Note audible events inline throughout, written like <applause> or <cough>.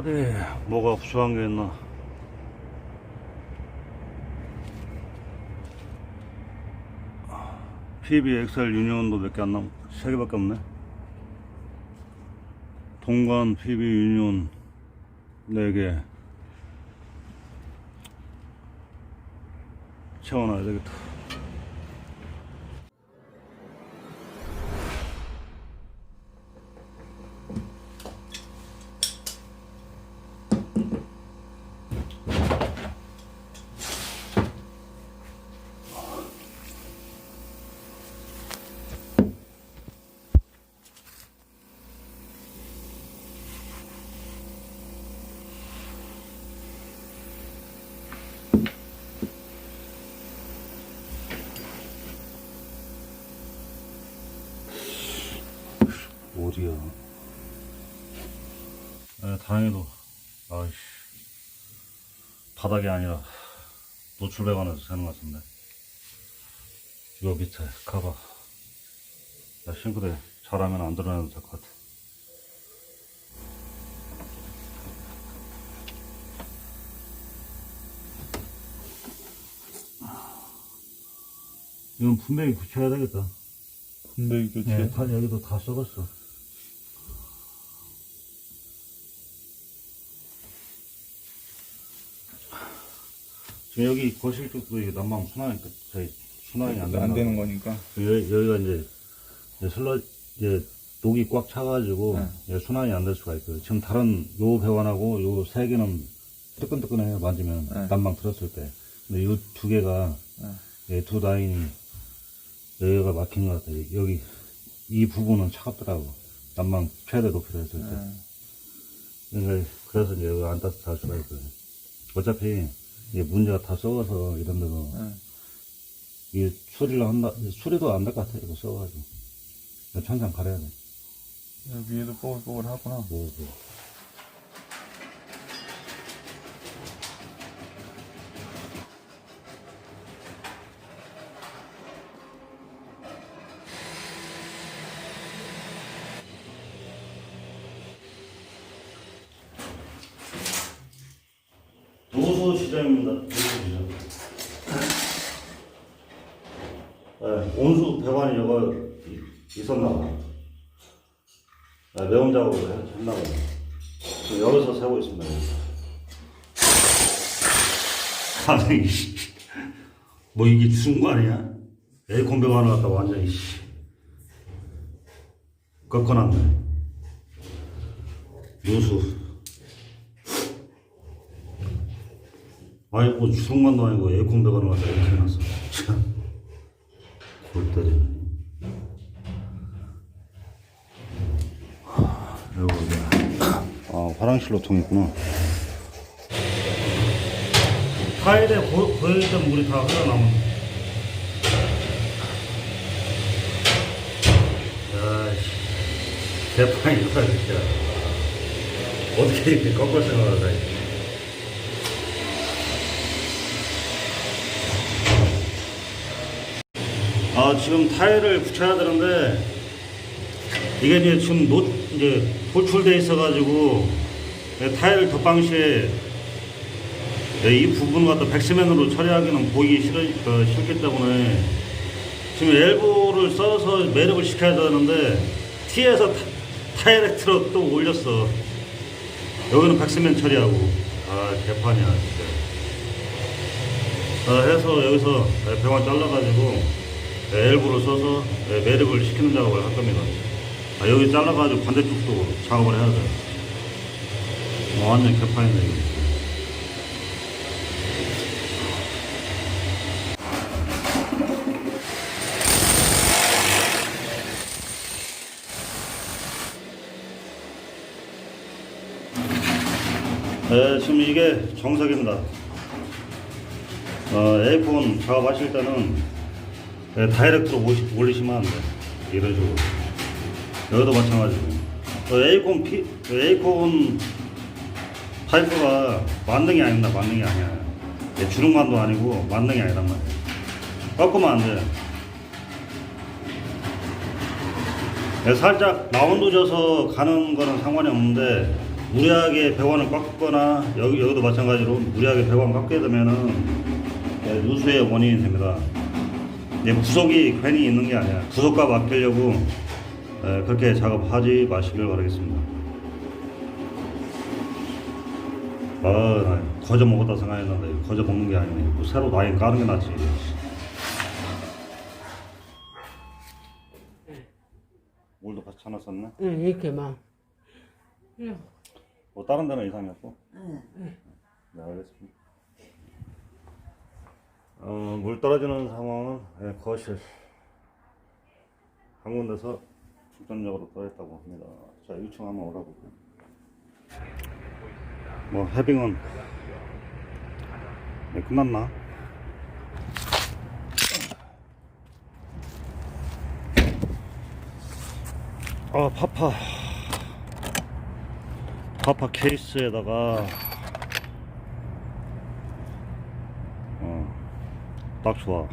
어디 뭐가 부족한 게 있나? PB XL 유니온도 몇 개 안 남, 세 개밖에 없네. 동관 PB 유니온 네 개. 채워놔야 되겠다. 어디야? 아, 다행히도, 아이씨. 바닥이 아니라 노출배관에서 새는 것 같은데. 요 밑에 가봐. 야, 싱크대 잘하면 안 드러내도 될 것 같아. 이건 분명히 붙여야 되겠다. 분배기 교체. 예, 다, 여기도 다 썩었어. 지금 여기 거실 쪽도 이게 난방 순환이, 저희 순환이 안, 안. 되는 거니까. 여기, 여기가 이제, 이제 슬러, 이제 녹이 꽉 차가지고 네. 순환이 안 될 수가 있거든요. 지금 다른 요 배관하고 요 세 개는 뜨끈뜨끈해요. 만지면 네. 난방 틀었을 때. 근데 요 두 개가 네. 이두 라인이 여기가 막힌 것 같아요. 여기 이 부분은 차갑더라고. 난방 최대 높이로 했을 때. 네. 그러니까 그래서 이제 여기 안 따뜻할 수가 있거든요. 어차피 이게 문제가 다 썩어서 이런 데도 네. 이 수리를 한다 수리도 안 될 것 같아요. 이거 썩어가지고 천장 가려야 돼. 여기 위에도 뽀글뽀글 하구나. 뭐, 뭐. 노소 시장입니다. 노소 시장. 네, 온수 배관이 저거 이- 있었나 봐. 네, 매운 작업을 해- 했나 봐요. 지금 여기서 세고 있습니다. 아니, 씨. 뭐 이게 아니야? 에어컨 배관을 갖다 완전히 씨. 꺾어놨네. 누수. 아니, 뭐 주성만도 아니고 에어컨 배관을 갖다 이렇게 해놨어. 참. 골 때리네. 여기. 아, 화장실로 통했구나. 타일에 고, 고여있던 물이 다 흘러나온. 야, 씨. 대판이다, 진짜. 어떻게 이렇게 꺾을 생각을 해. 아, 지금 타일을 붙여야 되는데, 이게 이제 지금 노, 이제 돌출돼 있어가지고, 네, 타일 덧방 시에 네, 이 부분 갖다 백시맨으로 처리하기는 보기 싫어, 어, 싫기 때문에 지금 엘보를 써서 매력을 시켜야 되는데 T에서 타, 일렉트로 또 올렸어. 여기는 백시맨 처리하고 아 개판이야 진짜. 아, 해서 여기서 병원 잘라가지고 엘보를 써서 네, 매력을 시키는 작업을 할 겁니다. 아, 여기 잘라가지고 반대쪽도 작업을 해야 돼. 어, 완전 개판이네 이거. 네, 지금 이게 정석입니다. 어, 에어컨 작업하실 때는 네, 다이렉트로 올리시면 안 돼. 이런 식으로. 여기도 마찬가지고. 어, 에어컨 피, 에어컨 파이프가 만능이 아닙니다. 만능이 아니야. 예, 주름만도 아니고 만능이 아니란 말이야. 꺾으면 안 돼. 예, 살짝 라운드 져서 가는 거는 상관이 없는데 무리하게 배관을 꺾거나 여기 여기도 마찬가지로 무리하게 배관 꺾게 되면은 네, 누수의 원인이 됩니다. 이제 부속이 괜히 있는 게 아니야. 부속값 아끼려고 에, 그렇게 작업하지 마시길 바라겠습니다. 아, 나 거저 먹었다 생각했는데 거저 먹는 게 아니네. 뭐 새로 라인 까는 게 낫지. 물도 같이 하나 썼네. 응, 이렇게 막. 뭐 다른 데는 이상이 없고? 네, 알겠습니다. 어, 물 떨어지는 상황은 예, 거실 한 군데서 중점적으로 떨어졌다고 합니다. 자, 1층 한번 올라볼게요. 뭐 해빙은 네, 끝났나? 아 파파 파파 케이스에다가 딱 좋아.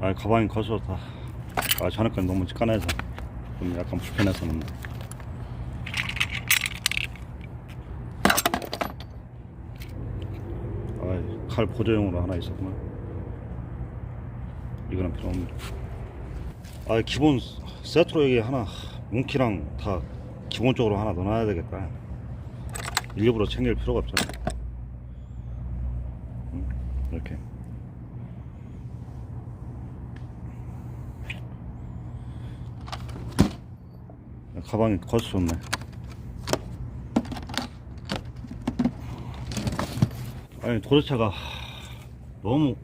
아, 가방이 커서 다. 아, 전에 건 너무 찌깐해서 좀 약간 불편했었는데. 아, 칼 보조용으로 하나 있었구나. 이거는 필요 없네. 아 기본 세트로 여기 하나 뭉키랑 다 기본적으로 하나 넣어놔야 되겠다 일부러 챙길 필요가 없잖아. 응? 이렇게. 가방이 커서 좋네. 아니 도대체가 너무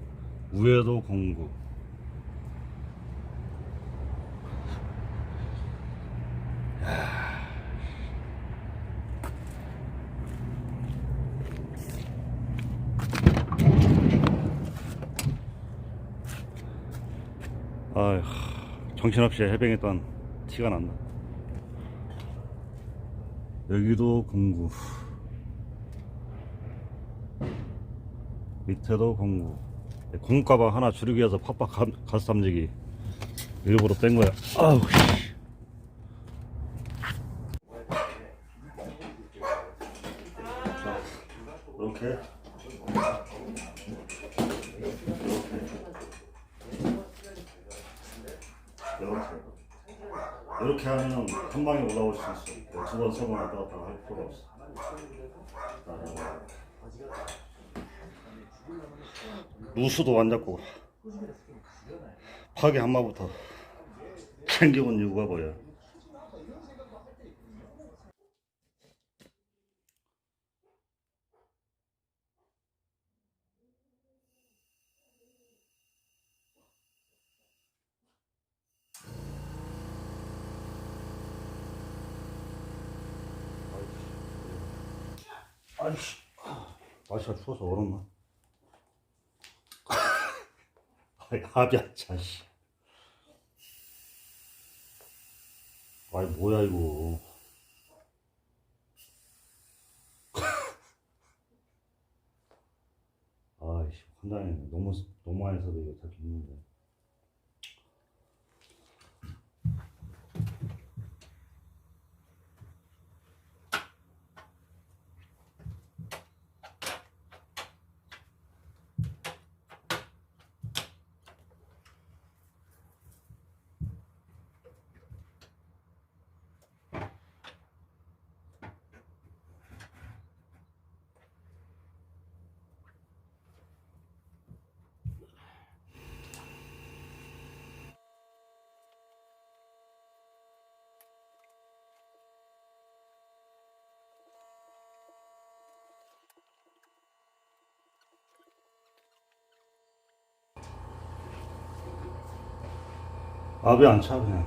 우회도 공구 아휴, 정신없이 해병했던 티가 난다. 여기도 공구. 밑에도 공구. 공구 가방 하나 줄이기 위해서 팍팍 가- 가스 담지기 일부러 뺀 거야. 아우, 씨. 자, 이렇게. 이렇게 이렇게 하면 한 방에 올라올 수 있어. 두 번, 세 번 왔다 갔다 할 필요가 없어. 아, 누수도 안 잡고 파괴 한마부터 챙겨온 이유가 뭐야? 아이씨, 날씨가 추워서 얼었나? 아이, 합이야, 자씨. 아이, 뭐야, 이거. <laughs> 아이씨, 환장해. 너무, 너무 써도 이거 다 죽는데. 압이 안 차, 그냥.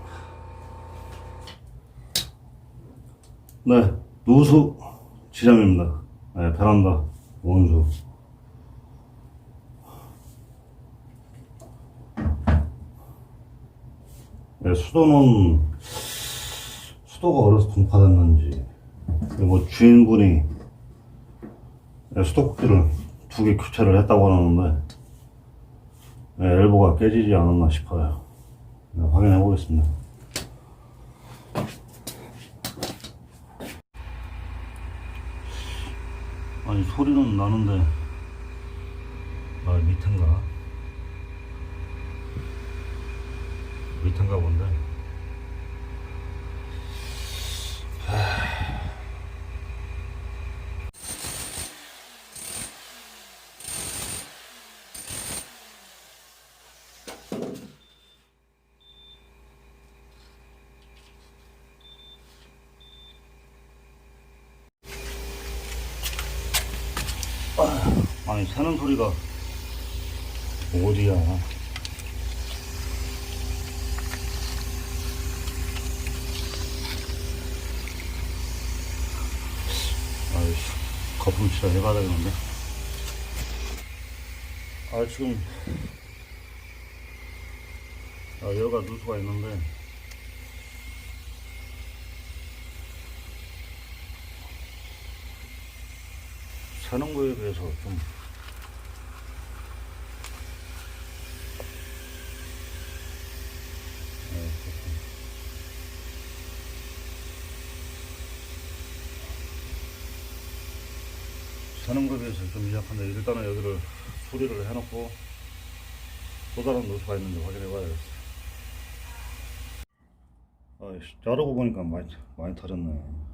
네, 누수 지점입니다. 네, 베란다, 원수. 네, 수도는, 수도가 어려서 동파됐는지, 뭐 주인분이 네, 수도꼭지를 두 개 교체를 했다고 하는데, 네, 엘보가 깨지지 않았나 싶어요. 네, 확인해 보겠습니다. 아니 소리는 나는데 아 밑인가 밑인가 보네. 아니 새는 소리가 어디야? 아이씨 거품 치료 해봐야 되겠는데. 아 지금 아 여기가 누수가 있는데. 사는 거에 비해서 좀 네, 그렇군. 사는 거에 비해서 좀 미약한데 일단은 여기를 수리를 해놓고 또 다른 누수가 있는지 확인해 봐야겠어. 아이씨, 자르고 보니까 많이, 많이 터졌네.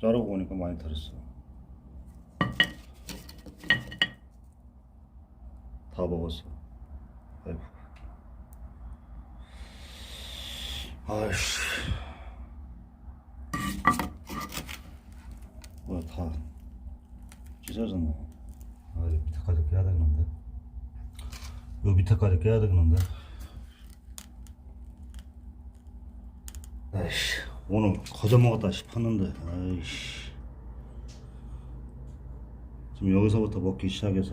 자르고 보니까 많이 터졌어. 다 먹었어. 아이고. 아이씨. 뭐야, 다 찢어졌네. 아, 이 밑에까지 깨야 되겠는데. 요 밑에까지 깨야 되겠는데. 아이씨, 오늘 거저 먹었다 싶었는데, 아이씨. 지금 여기서부터 먹기 시작해서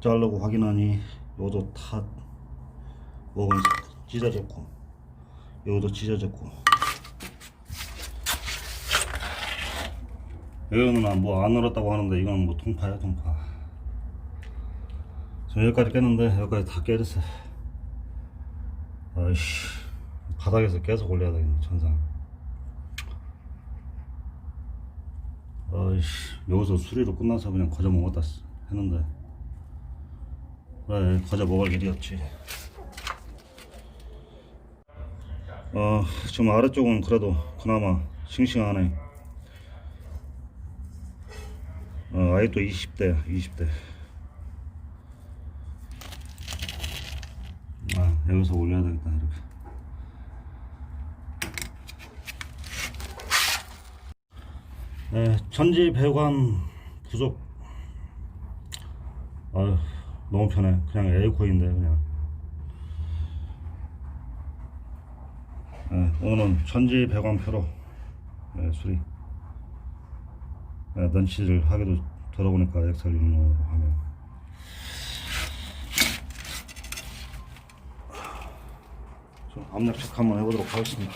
자르고 확인하니 요도 다 먹은 찢어졌고 요도 찢어졌고 여기는 뭐안 얼었다고 하는데 이건 뭐 통파야 통파. 지금 여기까지 깼는데 여기까지 다 깨졌어. 아이씨 바닥에서 계속 올려야 되겠네 천상. 아이씨 여기서 수리로 끝나서 그냥 거저 먹었다 했는데. 그래 과자 먹을 일이었지. 어 지금 아래쪽은 그래도 그나마 싱싱하네 어 아직도 20대야 20대. 아 여기서 올려야 되겠다 이렇게. 네, 천지 배관 부족. 아유 너무 편해. 그냥 에어컨인데 그냥. 네, 오늘은 천지 배관 표로 네, 수리 네, 넌치를 하기도 들어보니까 엑셀리노로 하면 좀 압력 체크 한번 해보도록 하겠습니다.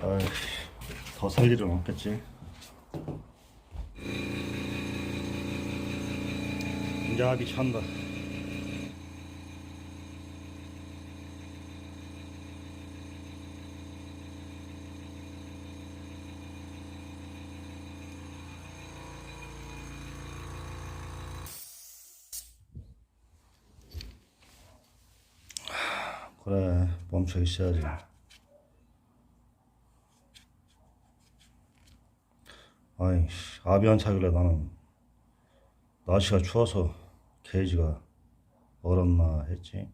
아이씨 더살 일은 없겠지? 인자하기 찬다 그래 멈춰 있어야지. 아이씨 아비 안 차길래 나는 날씨가 추워서 게이지가 얼었나 했지.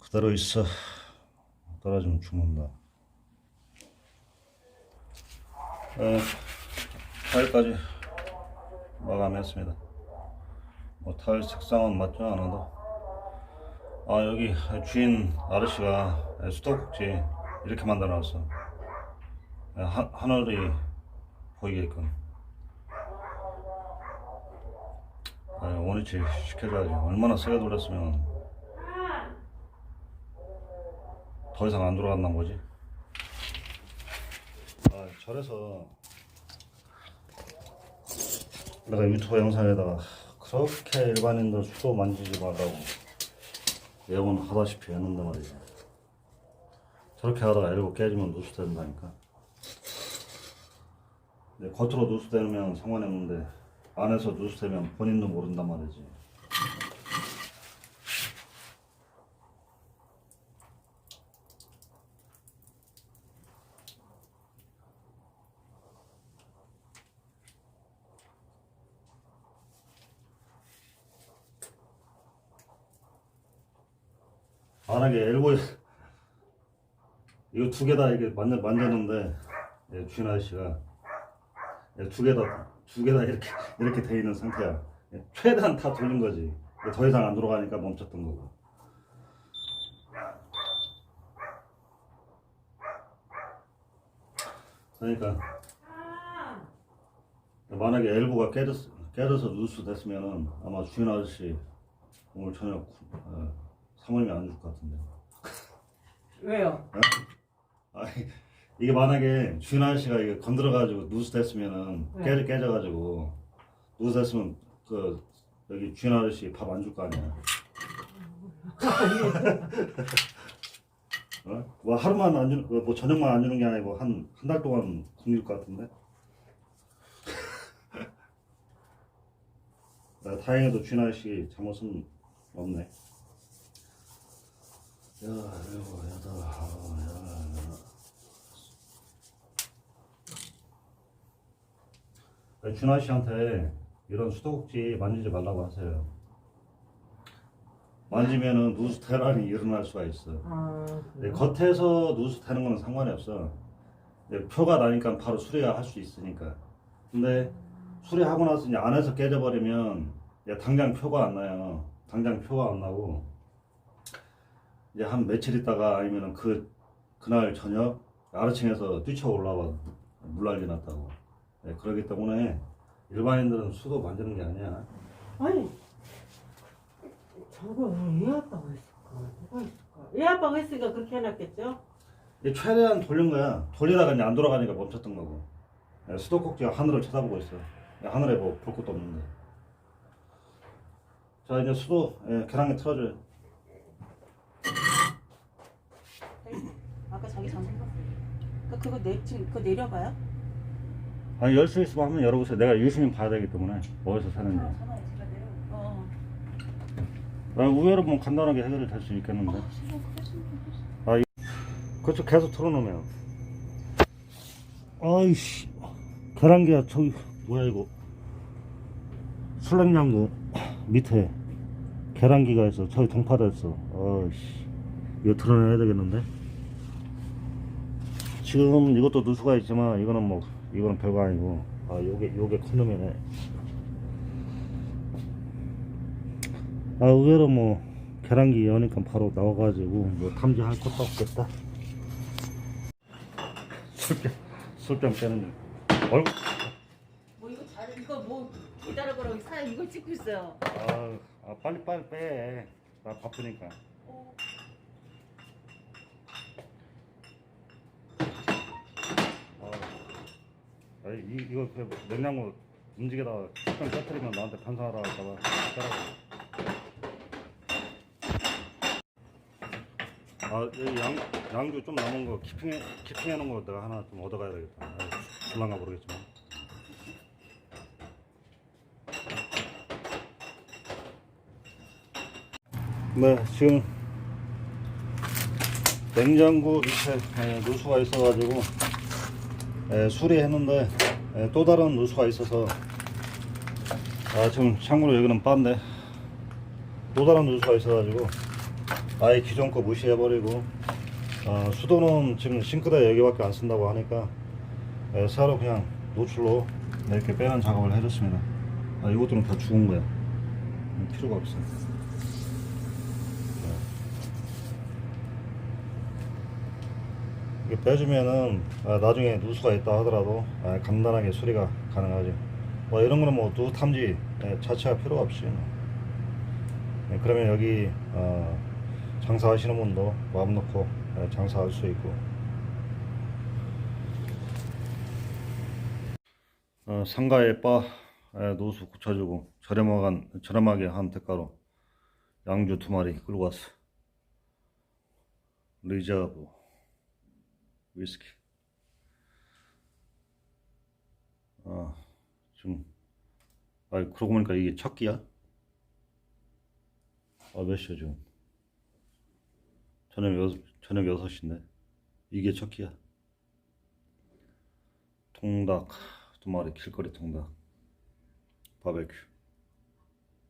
그대로 있어. 떨어지면 죽는다. 에, 타일까지 마감했습니다 뭐 타일 색상은 맞지 않아도? 아 여기 주인 아저씨가 수도꼭지 이렇게 만들어 놨어. 하, 하늘이 보이게끔. 아, 원위치 시켜줘야지. 얼마나 세게 돌렸으면 더 이상 안 돌아간단 거지? 아, 절에서 내가 유튜브 영상에다가 그렇게 일반인들 수도 만지지 말라고 예언하다시피 했는데 말이지. 저렇게 하다가 엘보 깨지면 누수된다니까. 근데 겉으로 누수되면 상관이 없는데 안에서 누수되면 본인도 모른단 말이지. 만약에 엘보에 이거 두 개 다 이렇게 만져 만졌는데 예, 주인 아저씨가 예, 두 개 다 두 개 다 이렇게 이렇게 돼 있는 상태야. 예, 최대한 다 돌린 거지. 예, 더 이상 안 들어가니까 멈췄던 거고. 그러니까 만약에 엘보가 깨졌 깨져서 누수 됐으면은 아마 주인 아저씨 오늘 저녁 어, 사모님이 안 줄 것 같은데. 왜요? 아니 이게 만약에 주인 아저씨가 이게 건드려가지고 누수 됐으면은 네. 깨져 깨져가지고 누수 됐으면 그 여기 주인 아저씨 밥 안 줄 거 아니야. <laughs> 어? 뭐 하루만 안 주는 뭐 저녁만 안 주는 게 아니고 한 한 달 동안 굶길 것 같은데. 나 <laughs> 다행히도 주인 아저씨 잘못은 없네. 야, 이거 야다, 아, 야, 야. 준하 씨한테 이런 수도꼭지 만지지 말라고 하세요. 만지면은 누수 테란이 일어날 수가 있어. 아, 네, 겉에서 누수 타는 거는 상관이 없어. 네, 표가 나니까 바로 수리할 수 있으니까. 근데 수리하고 나서 이제 안에서 깨져버리면 이제 당장 표가 안 나요. 당장 표가 안 나고 이제 한 며칠 있다가 아니면은 그 그날 저녁 아래층에서 뛰쳐 올라와 물난리 났다고. 네, 그러기 때문에 일반인들은 수도 만지는 게 아니야. 아니 저거 애 아빠가 했을까? 누가 했을까? 애 아빠가 했으니까 그렇게 해놨겠죠? 이게 최대한 돌린 거야. 돌리다가 이제 안 돌아가니까 멈췄던 거고. 예, 수도꼭지가 하늘을 쳐다보고 있어. 예, 하늘에 뭐 볼 것도 없는데. 자 이제 수도 예, 계량기 틀어줘요. 아까 자기 잠깐. 그러니까 그거 내 지금 그거 내려봐요? 아니 열수 있으면 한번 열어보세요. 내가 유심히 봐야 되기 때문에 어디서 사는지. 전화해 제가 내려. 어. 아, 의외로 뭐 간단하게 해결이 될 수 있겠는데. 신경 크게 신경 크게. 아. 그쪽 계속 틀어놓으면. 아이씨, 계란기야 저기 뭐야 이거? 술냉장고 밑에 계란기가 있어. 저기 동파됐어. 아이씨, 이거 틀어내야 되겠는데? 지금 이것도 누수가 있지만 이거는 뭐 이거는 별거 아니고 아 요게 요게 큰 놈이네. 아 의외로 뭐 계란기 여니까 바로 나와가지고 뭐 탐지할 것도 없겠다. 술병 술병 빼는 중. 얼굴 뭐 이거 잘 이거 뭐 기다려보라고 사 이걸 찍고 있어요. 아, 아 빨리 빨리 빼. 나 바쁘니까. 어. 아, 아, 이 이거 그 냉장고 움직이다가 술병 깨뜨리면 나한테 반성하라 할까봐. 아, 여기 양, 양주 좀 남은 거 키핑해, 키핑해 놓은 거 내가 하나 좀 얻어가야 되겠다. 아, 줄란가 모르겠지만. 네, 지금 냉장고 밑에 에, 누수가 있어가지고 에, 수리했는데 에, 또 다른 누수가 있어서 아 지금 참고로 여기는 빠인데 또 다른 누수가 있어가지고 아예 기존 거 무시해버리고 아, 수도는 지금 싱크대 여기밖에 안 쓴다고 하니까 에, 새로 그냥 노출로 이렇게 빼는 작업을 해줬습니다. 아, 이것들은 다 죽은 거야. 음, 필요가 없어 이게 빼주면은 아, 나중에 누수가 있다 하더라도 아, 간단하게 수리가 가능하죠. 뭐 이런 거는 뭐 누수 탐지 예, 자체가 필요 없이 뭐. 예, 그러면 여기 어, 장사하시는 분도 마음 놓고 예, 장사할 수 있고. 어, 상가에 바 예, 노수 고쳐주고 저렴한 저렴하게 한 대가로 양주 두 마리 끌고 왔어. 리저브 위스키. 아, 좀, 아, 그러고 보니까 이게 첫 끼야? 아, 몇 시야, 지금? 저녁 여, 저녁 6시인데. 이게 첫 끼야. 통닭 두 마리, 길거리 통닭. 바베큐.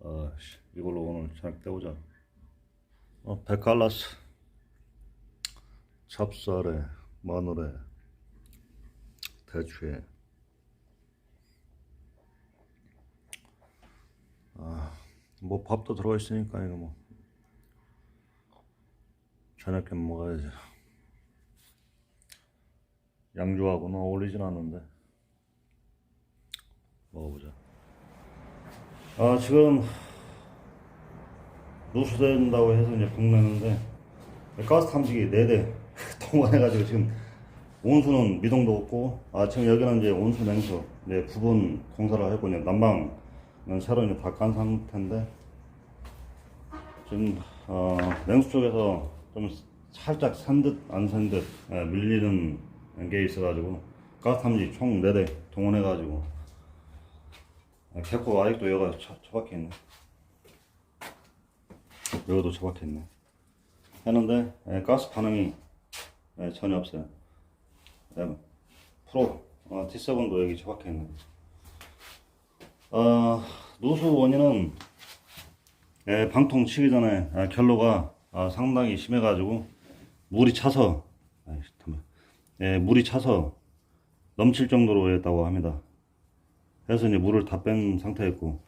아, 씨, 이걸로 오늘 저녁 때우자. 어, 백갈라스. 찹쌀에, 마늘에, 대추에. 뭐 밥도 들어가 있으니까 이거 뭐. 저녁에 먹어야지. 양주하고는 어울리진 않는데. 먹어보자. 아 지금 누수된다고 해서 이제 복내는데 가스 탐지기 4대 통과해가지고 지금 온수는 미동도 없고 아 지금 여기는 이제 온수 냉수 이제 부분 공사를 했고 이제 난방은 새로 이제 다깐 상태인데 지금 어, 냉수 쪽에서 좀 살짝 산 듯 안 산듯 예, 밀리는 게 있어가지고 가스 탐지 총 4대 동원해가지고 아, 개코 아직도 여기가 처, 처박혀 있네. 여기도 처박혀 있네. 했는데 예, 가스 반응이 예, 전혀 없어요 예, 프로 어, T7도 여기 처박혀 있네 어, 누수 원인은 예, 방통 치기 전에 아, 결로가 아, 상당히 심해가지고 물이 차서 아이씨. 예, 물이 차서 넘칠 정도로 했다고 합니다. 그래서 이제 물을 다 뺀 상태였고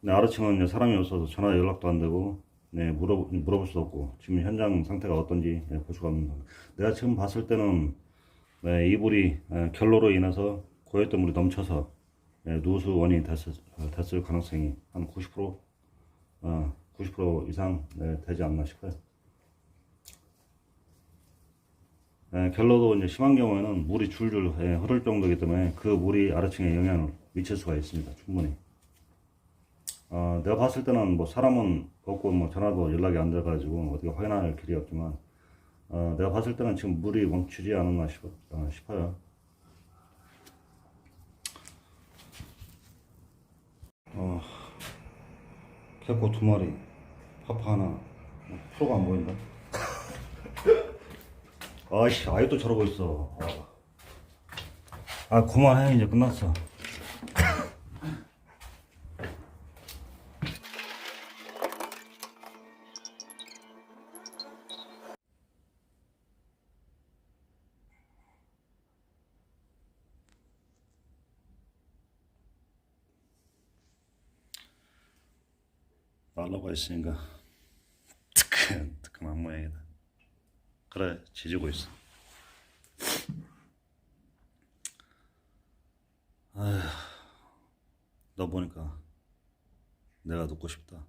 근데 아래층은 사람이 없어서 전화 연락도 안 되고 네, 물어, 물어볼 수도 없고 지금 현장 상태가 어떤지 예, 볼 수가 없습니다. 내가 지금 봤을 때는 네, 이 불이 예, 결로로 인해서 고였던 물이 넘쳐서 예, 누수 원인이 됐을, 어, 됐을 가능성이 한 90% 어, 90% 이상 네, 되지 않나 싶어요. 예, 결로도 이제 심한 경우에는 물이 줄줄 예, 흐를 정도이기 때문에 그 물이 아래층에 영향을 미칠 수가 있습니다. 충분히. 어, 내가 봤을 때는 뭐 사람은 없고 뭐 전화도 연락이 안 돼가지고 어떻게 확인할 길이 없지만 어, 내가 봤을 때는 지금 물이 멈추지 않았나 싶, 어, 싶어요. 어, 개코 두 마리, 파파 하나, 프로가 안 보인다. <laughs> 아이씨, 아직도 저러고 있어. 아, 그만해, 이제 끝났어. 날라가 있으니까 뜨끈 뜨끈한 모양이다. 그래 지지고 있어. 아휴, 너 보니까 내가 듣고 싶다.